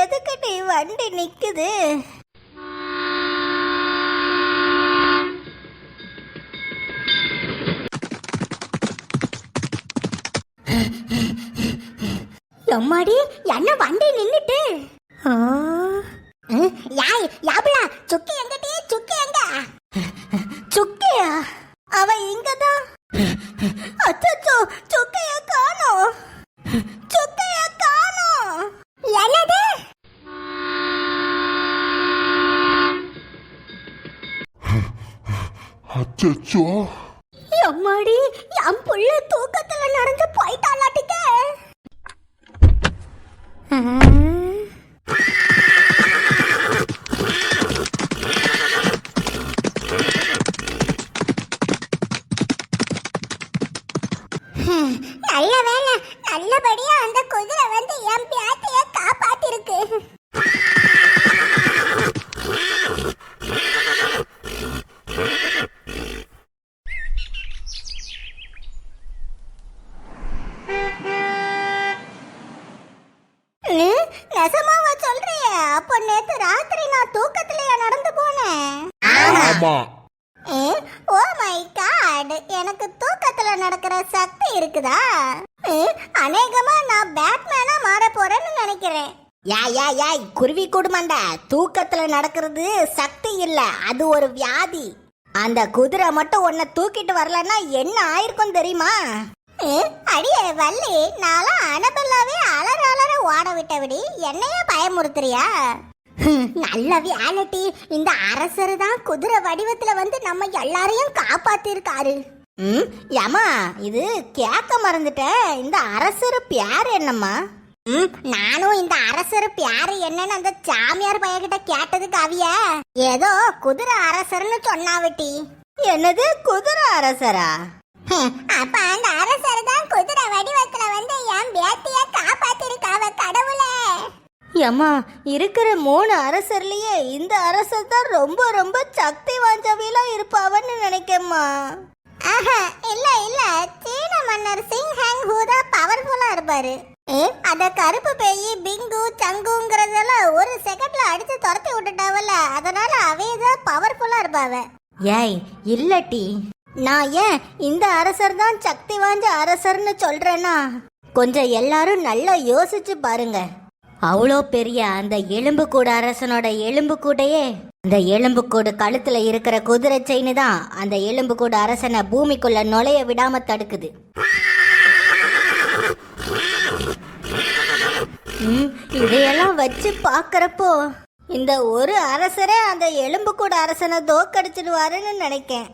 எதுக்கிட்டு வண்டி நிக்குது? எம்மாடி என்ன வண்டி நின்னுட்டு? யாய் சக்தி இருக்குதா? அநேகமா நான் பேட்மேனா மாற போறேன்னு நினைக்கிறேன். யா யா யாய் குருவி குடும்பண்ட தூக்கத்துல நடக்கிறது சக்தி இல்ல அது ஒரு வியாதி. அந்த குதிரை மட்டும் உன்னை தூக்கிட்டு வரலன்னா என்ன ஆயிருக்கும் தெரியுமா? அடியே வள்ளி நான்லாம் அனபல்லாவே அலற அலற ஓட விட்டபடி என்னைய பயமுறுத்துறியா? நல்ல வியாலட்டி இந்த அரசர் தான் குதிரை வடிவத்துல வந்து நம்ம எல்லாரையும் காப்பாத்திருக்காரு. ம்? ஏமா இது கேட்க மறந்துட்டேன் இந்த அரசர் பேர் என்னம்மா? ம் நானும் இந்த அரசர் பேர் என்னன்னு அந்த சாமியார் பையன்கிட்ட கேட்டதுக்கு அவிய ஏதோ குதிரை அரசர்னு சொன்னாவட்டி. என்னது குதிரை அரசரா? அப்ப அந்த அரசர் தான் குதிரை வடிவத்துல வந்து என் பேத்திய காப்பாத்திருக்காவ கடவுளே. ஏம்மா இருக்கிற மூணு அரசர்லயே இந்த அரசர் தான் ரொம்ப ரொம்ப சக்தி வாய்ந்தவையில இருப்பாவன்னு நினைக்கம்மா. இல்ல இல்ல. சீன மன்னர் சிங் ஹேங் ஹூ தான் பவர்ஃபுல்லா இருப்பாரு. ஏ? அத கருப்பு பேயி பிங்கு சங்குங்கிறதெல்லாம் ஒரு செகண்ட்ல அடிச்சு துரத்தி விட்டுட்டாவல்ல. அதனால அவே தான் பவர்ஃபுல்லா இருப்பாவ. ஏய் இல்லட்டி. நான் ஏன் இந்த அரசர் தான் சக்தி வாய்ந்த அரசர்னு சொல்றேன்னா கொஞ்சம் எல்லாரும் நல்லா யோசிச்சு பாருங்க. அவ்வளோ பெரிய அந்த எலும்புக்கூடு அரசனோட எலும்புக்கூடையே அந்த எலும்புக்கூடு கழுத்துல இருக்கிற குதிரை செயின் தான் அந்த எலும்புக்கூடு அரசனை பூமிக்குள்ள நுழைய விடாம தடுக்குது. ம், இதையெல்லாம் வச்சு பார்க்கறப்போ இந்த ஒரு அரசரே அந்த எலும்புக்கூடு அரசனை தோக்கடிச்சிடுவாருன்னு நினைக்கேன்.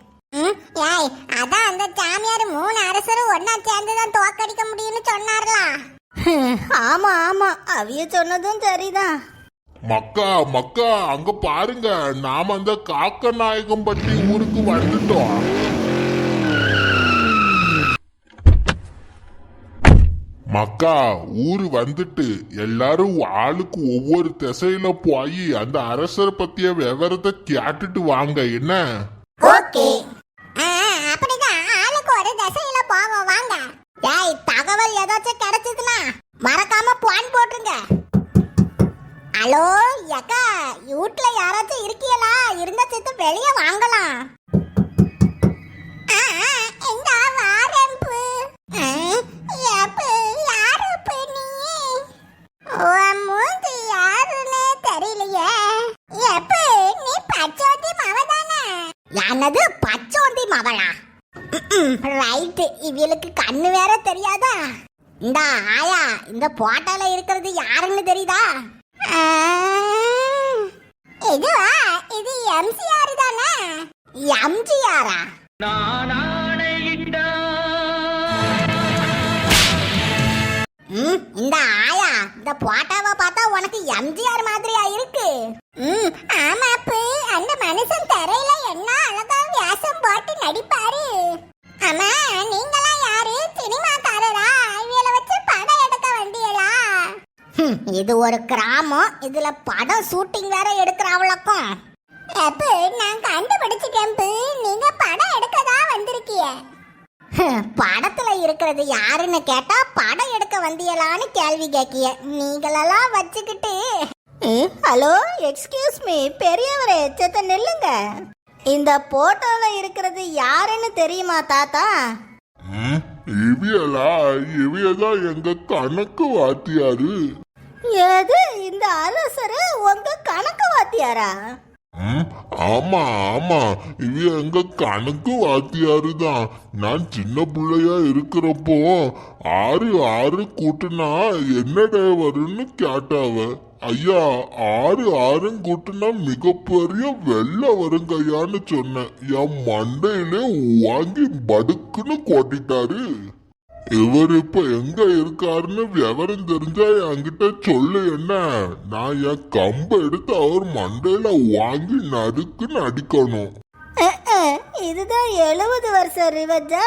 ஏய் அதான் அந்த சாமியார் மூணு அரசரும் ஒன்னா சேர்ந்து தான் தோக்கடிக்க முடியும்னு சொன்னார்லாம் ஆமா ஆமா அவிய சொன்னதும் சரிதான். மக்கா மக்கா அங்க பாருங்க. நாம அந்த காக்க நாயகம்பட்டி ஊருக்கு வந்துட்டோம். மக்கா ஊரு வந்துட்டு எல்லாரும் ஆளுக்கு ஒவ்வொரு திசையில போய் அந்த அரசர் பத்திய விவரத்தை கேட்டுட்டு வாங்க. என்ன? தகவல் ஏதாச்சும் கிடைச்சதுன்னா மறக்காம பான் போட்டுருங்க. ஹலோ அக்கா வீட்ல யாராச்சும் இருக்கீங்களா இருந்த சேர்த்து வெளியே வாங்கலாம். ஆ, இந்தா பச்சோந்தி என்னது பச்சோந்தி மவளா? ரைட்டு இவளுக்கு கண்ணு வேற தெரியாதா? இந்த ஆயா இந்த போட்டால இருக்கிறது யாருன்னு தெரியுதா? இது எம்சிஆர் தானே? எம்ஜிஆரா? ம், இந்த ஆயா இந்த போட்டோவை பார்த்தா உனக்கு எம்ஜிஆர் மாதிரியா இருக்கு. ம் ஆமாப்பு அந்த மனுஷன் தரையில என்ன அழகா வேஷம் போட்டு நடிப்பாரு. அம்மா நீங்களாம் யாரு? சினிமாக்காரரா? இவள வச்சு படம் எடுக்க வண்டியலா இது ஒரு கிராமம் இதுல படம் ஷூட்டிங் வேற எடுக்கிறாவளக்கும். அப்ப நான் கண்டுபிடிச்சிட்டேன் நீங்க படம் எடுக்கதா வந்திருக்கிய? படத்துல இருக்கிறது யாருன்னு கேட்டா படம் எடுக்க வந்தியலான்னு கேள்வி கேக்கிய நீங்களெல்லாம் வச்சுக்கிட்டு. ஹலோ எக்ஸ்கியூஸ் மீ பெரியவரே எச்சத்தை நில்லுங்க. இந்த போட்டோல இருக்கிறது யாருன்னு தெரியுமா தாத்தா? இவியலா இவியதான் எங்க கணக்கு வாத்தியாரு? எது இந்த அரசரு உங்க கணக்கு வாத்தியாரா? ஆமா ஆமா. இது எங்க கணக்கு வாத்தியாரு தான் நான் சின்ன பிள்ளையா இருக்கிறப்போ ஆறு ஆறு கூட்டுனா என்னடா வரும்னு கேட்டாவ. ஐயா ஆறு ஆறும் கூட்டுனா மிகப்பெரிய வெள்ளை வருங்கய்யான்னு சொன்னேன் என் மண்டையிலே வாங்கி படுக்குன்னு கொட்டிட்டாரு. இவர் இப்ப எங்க இருக்காருன்னு விவரம் தெரிஞ்சா என்கிட்ட சொல்லு என்ன? நான் என் கம்பு எடுத்து அவர் மண்டையில வாங்கி நறுக்குன்னு அடிக்கணும் இதுதான் எழுபது வருஷம் ரிவஜா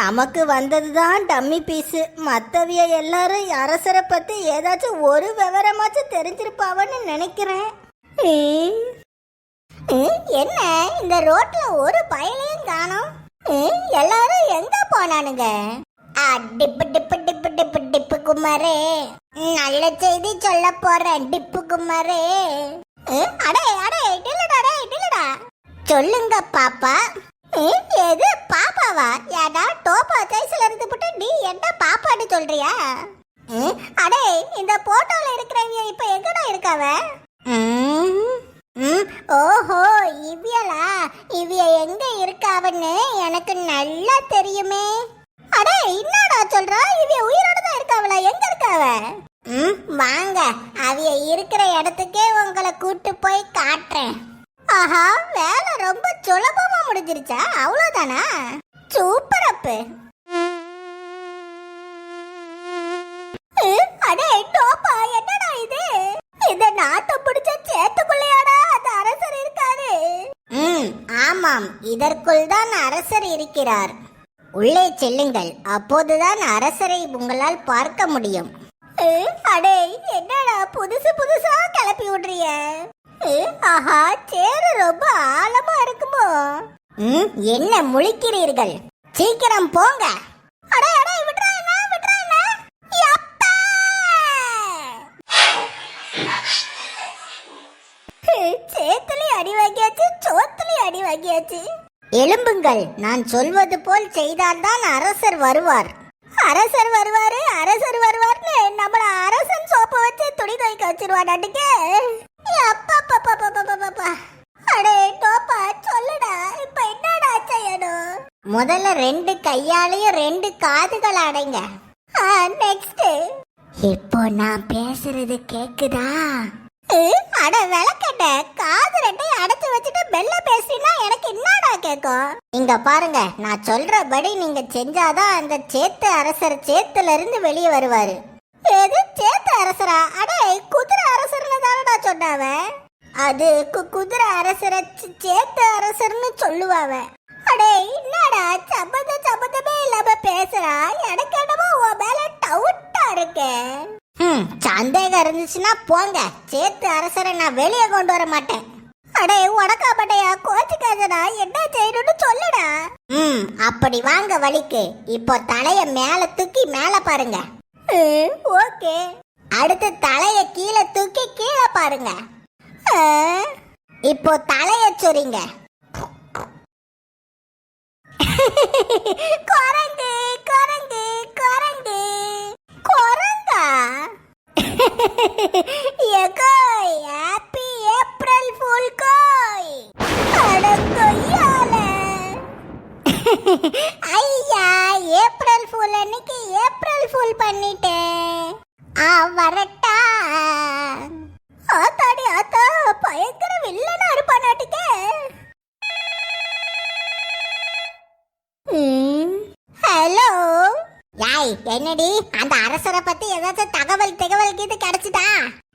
நமக்கு வந்ததுதான் டம்மி பீஸு. மத்தவிய எல்லாரும் அரசரை பத்தி ஏதாச்சும் ஒரு விவரமாச்சும் தெரிஞ்சிருப்பாவன்னு நினைக்கிறேன். என்ன? இந்த ரோட்ல ஒரு பயலையும் காணும். எல்லாரும் எங்க போனானுங்க? ஆ, Tippu tip tip tip tip குமாரே. நல்ல செய்தி சொல்ல போறேன் டிப்பு குமாரே. அடே அடே டில்லடா டே டில்லடா சொல்லுங்க பாப்பா. எது பாப்பாவா? ஏடா டோப்பா சைஸ்ல இருந்து போட்டு நீ என்ன பாப்பான்னு சொல்றியா? ம், அடே இந்த போட்டோல இருக்கிறவங்க இப்ப எங்கடா இருக்காவ? ஓஹோ. இவ்வியலா? இவ்விய எங்க இருக்காவன்னு எனக்கு நல்லா தெரியுமே. அடே என்னடா சொல்றா? இவ்விய உயிரோட தான் இருக்காவளா? எங்க இருக்காவ? ம் வாங்க. அவிய இருக்கிற இடத்துக்கே உங்களை கூட்டு போய் காட்டுறேன். ஆஹா வேலை ரொம்ப சுலபமா முடிஞ்சிருச்சா? அவ்வளோதானா சூப்பர் அப்பு அஹ், அடே டோப்பா என்னடா இது இந்த நாட்டை பிடிச்ச சேத்துக்குள்ளையாடா அந்த அரசர் இருக்காரு ம் ஆமாம் இதற்குள் தான் அரசர் இருக்கிறார். உள்ளே செல்லுங்கள். அப்போதுதான் அரசரை உங்களால் பார்க்க முடியும். அடே என்னடா புதுசு புதுசா கிளப்பி விடுறிய? ஆஹா சேரு ரொம்ப ஆழமா இருக்குமோ? ம், என்ன முழிக்கிறீர்கள்? சீக்கிரம் போங்க. அடே அடே விட்றா என்ன விட்றா என்ன? யப்பா! அஹ், சேத்துலி அடி வாங்கியாச்சு சோத்துலி அடி வாங்கியாச்சு. எழும்புங்கள். நான் சொல்வது போல் செய்தால்தான் அரசர் வருவார். அரசர் வருவாரு அரசர் வருவார்னு நம்மள அரசன் சோப்பை வச்சு துணி துவைக்க வச்சிருவாடாட்டுக்கு அப்பா அடே டோப்பா சொல்லுடா இப்ப என்னடா செய்யணும்? முதல்ல ரெண்டு கையாலையும் ரெண்டு காதுகள் அடைங்க. நெக்ஸ்ட் இப்போ நான் பேசுறது கேக்குதா? அட விளக்கட்ட காது ரெண்டையும் அடைச்சு வச்சுட்டு பெல்ல பேசினா எனக்கு என்னடா கேக்கும்? இங்க பாருங்க நான் சொல்றபடி நீங்க செஞ்சாதான் அந்த சேத்து அரசர் சேத்துல இருந்து வெளியே வருவாரு. எது சேத்து அரசரா? அடே குதிரை அரசர்னு தானடா சொன்னாவ? அது கு- குதிரை அரசரை சேத்து அரசர்னு சொல்லுவாவ. அடே என்னடா சபத சபதமே இல்லாம பேசுறா? எனக்கு என்னமோ உன் மேல டவுட்டா இருக்கேன் ம் சந்தேகம் இருந்துச்சுன்னா போங்க. சேத்து அரசரை நான் வெளியே கொண்டு வர மாட்டேன். அடே உடக்கா பட்டையா கோச்சுக்காதடா. என்ன செய்யணும்னு சொல்லுடா. ம் அப்படி வாங்க வலிக்கு இப்போ தலைய மேல தூக்கி மேல பாருங்க. ஓகே. அடுத்து தலைய கீழே தூக்கி கீழே பாருங்க. இப்போ தலைய சொறீங்க குரங்கு குரங்கு குரங்கு. குரங்கு. எகோய் ஹாப்பி ஏப்ரல் ஃபூல் கோய். அட ஐயா ஏப்ரல் ஃபூல் அன்னைக்கு ஏப்ரல் ஃபூல் பண்ணிட்டேன் ஆ வரட்டா. ஆத்தாடி ஆத்தா பயங்கர வில்லனா இருப்பானாட்டுக்கே. யாய் என்னடி அந்த அரசரை பத்தி ஏதாச்சும் தகவல் தகவல் கீது கிடைச்சிட்டா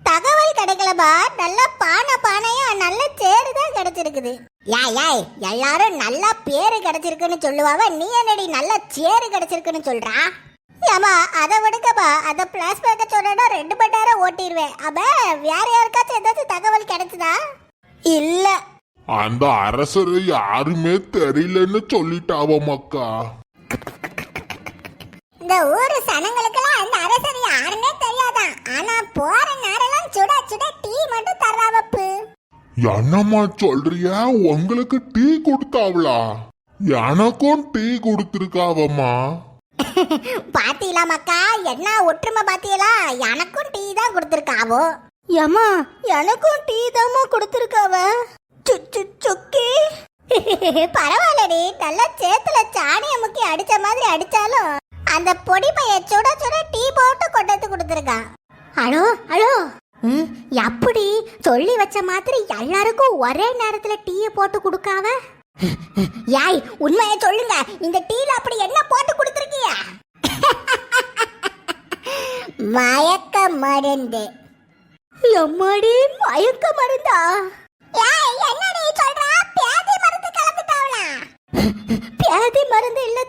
தகவல் கிடைக்கலப்பா நல்ல பானை பானையா நல்ல சேரு தான் கிடைச்சிருக்குது. யாய் யாய் எல்லாரும் நல்ல பேரு கிடைச்சிருக்குன்னு சொல்லுவாவ. நீ என்னடி நல்ல சேரு கிடைச்சிருக்குன்னு சொல்றா? ஏமா அதை விடுங்கப்பா. அதை பிளாஸ்பேக்க சொன்னா ரெண்டு மணி நேரம் ஓட்டிடுவேன் அப்ப வேற யாருக்காச்சும் ஏதாச்சும் தகவல் கிடைச்சதா? இல்ல. அந்த அரசர் யாருமே தெரியலன்னு சொல்லிட்டாவ மக்கா? இந்த ஊரு சனங்களுக்கெல்லாம் அந்த அரசர் யாருன்னே தெரியாத? தான் ஆனா போற நேரம்லாம் சுட சுட டீ மட்டும் தர்றாவப்பு என்னம்மா சொல்றிய? உங்களுக்கு டீ கொடுத்தாவளா? எனக்கும் டீ கொடுத்துருக்காவம்மா. பாத்தீங்களா மக்கா? என்ன ஒற்றுமை பாத்தீங்களா? எனக்கும் டீ தான் கொடுத்துருக்காவோ? ஏமா எனக்கும் டீ தாமா கொடுத்துருக்காவ? சுக்கி. பரவாயில்லடி. நல்லா சேத்துல சாணிய முக்கி அடிச்ச மாதிரி அடிச்சாலும் அந்த பொடி பைய சுட சுட டீ போட்டு கொண்டு வந்து கொடுத்துருக்கான். அழோ அழோ ம், எப்படி? சொல்லி வச்ச மாதிரி எல்லாருக்கும் ஒரே நேரத்துல டீயை போட்டு கொடுக்காவ? யாய் உண்மையை சொல்லுங்க. இந்த டீல அப்படி என்ன போட்டு கொடுத்துருக்கியா? மயக்க மருந்து எம்மாடி மயக்க மருந்தா ஏய் என்னடி சொல்றா? பேதி மருந்து கலந்துட்டாவளா? பேதி மருந்து இல்ல